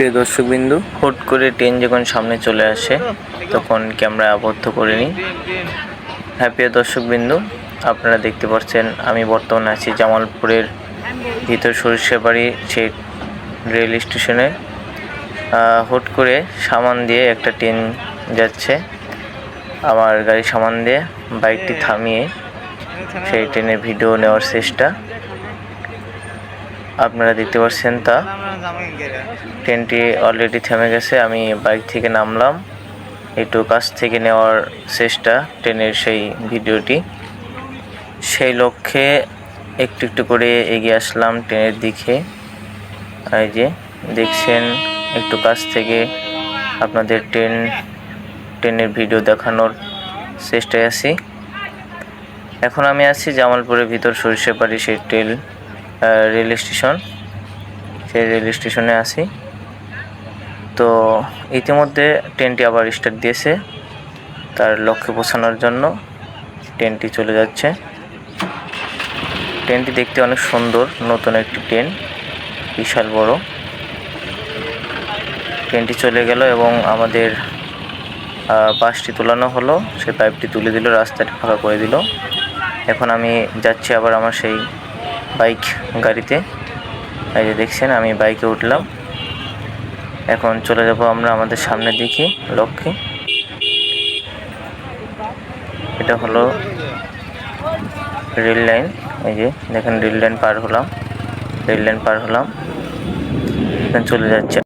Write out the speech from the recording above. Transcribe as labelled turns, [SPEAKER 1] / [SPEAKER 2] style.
[SPEAKER 1] প্রিয় দর্শকবিন্দু, হুট করে ট্রেন যখন সামনে চলে আসে, তখন ক্যামেরা আবদ্ধ করে নিই। হ্যাঁ প্রিয় দর্শকবিন্দু, আপনারা দেখতে পাচ্ছেন, আমি বর্তমানে আছি জামালপুরের ভিতর সরিষাবাড়ি সেই রেল স্টেশনে। হুট করে সামান দিয়ে একটা ট্রেন যাচ্ছে, আমার গাড়ি সামান দিয়ে, বাইকটি থামিয়ে সেই ট্রেনের ভিডিও নেওয়ার চেষ্টা। আপনারা দেখতে পাচ্ছেন তা। ট্রেনটি অলরেডি থেমে গেছে আমি বাইক থেকে নামলাম। একটু কাছ থেকে নেওয়ার চেষ্টা ট্রেনের সেই ভিডিওটি। সেই লক্ষ্যে একটু একটু করে এগিয়ে আসলাম ট্রেনের দিকে। এই যে দেখছেন একটু কাছ থেকে আপনাদের ট্রেন ট্রেনের ভিডিও দেখানোর চেষ্টায় আছি। এখন আমি আছি জামালপুরের ভিতর সরিষাবাড়ি সেই আহ, রেল স্টেশন। সেই রেল স্টেশনে আসি তো ইতিমধ্যে ট্রেনটি আবার স্টার্ট দিয়েছে তার লক্ষ্যে পৌঁছানোর জন্য। ট্রেনটি চলে যাচ্ছে। ট্রেনটি দেখতে অনেক সুন্দর, নতুন একটি ট্রেন, বিশাল বড়। ট্রেনটি চলে গেল এবং আমাদের বাসটি তোলানো হলো। সেই পাইপটি তুলে দিল, রাস্তাটি ফাঁকা করে দিল। এখন আমি যাচ্ছি আবার আমার সেই বাইক গাড়িতে। এই যে দেখছেন, আমি বাইকে উঠলাম। এখন চলে যাব আমরা আমাদের সামনের দিকে, লক্ষ্যে। এটা হলো রেল লাইন। এই যে দেখেন, রেল লাইন পার হলাম। রেল লাইন পার হলাম। এখন চলে যাচ্ছে।